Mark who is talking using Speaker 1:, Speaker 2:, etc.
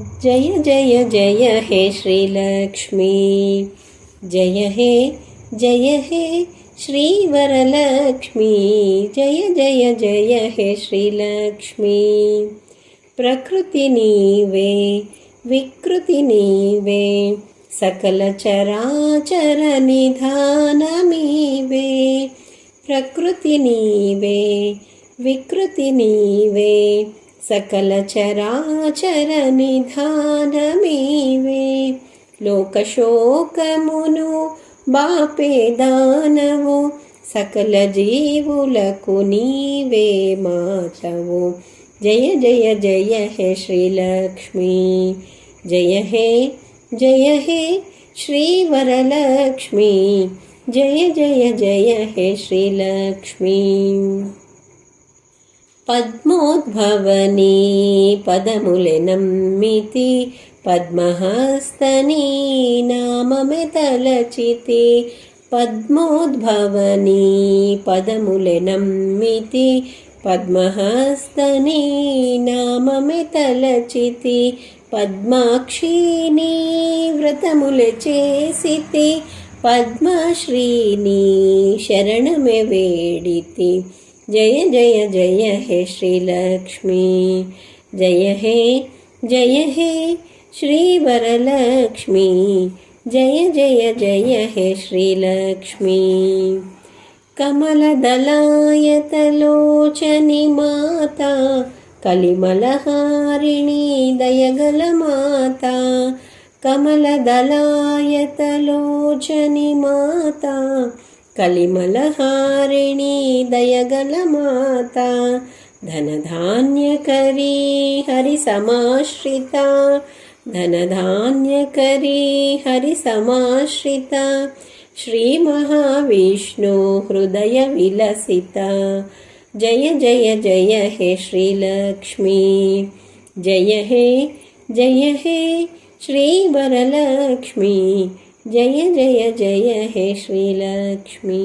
Speaker 1: जय जय जय, हे श्रीलक्ष्मी। जय, हे जय, हे श्रीवरलक्ष्मी। जय जय जय, हे श्रीलक्ष्मी। प्रकृति नीवे, विकृति नीवे, सकल चराचर निधानमीवे प्रकृति नीवे, विकृति नीवे सकलचराचरनिधानमेवे लोकशोकमुनु बापे दानवो सकलजीवुलकु नीवे मातवो। जय जय जय, हे श्रीलक्ष्मी। जय, हे जय, हे श्रीवरलक्ष्मी। जय जय जय, हे श्रीलक्ष्मी। పద్మోద్భవని పదములెనమ్మితి పద్మహస్తనీ నామమె తలచితి. పద్మోద్భవని పదములెనమ్మితి పద్మహస్తనీ నామమె తలచితి. పద్మాక్షిని వ్రతముల చేసితి పద్మశ్రీని శరణమె వేడితి. జయ జయ జయ హే శ్రీలక్ష్మి జయ హే జయ హే శ్రీ వరలక్ష్మి జయ జయ జయ హే శ్రీలక్ష్మి. కమలదళాయతలోచని మాత కలిమలహారిణి దయగల మాత కమలదళాయతలోచని మాత कलिमलहारिणी दयगलमाता धनधान्यकरी हरिसमाश्रिता धनधान्यकरी हरिसमाश्रिता श्रीमहाविष्णु हृदयविलसिता। जय जय जय हे श्रीलक्ष्मी। जय हे जय हे श्रीवरलक्ष्मी। जय जय जय हे श्रीलक्ष्मी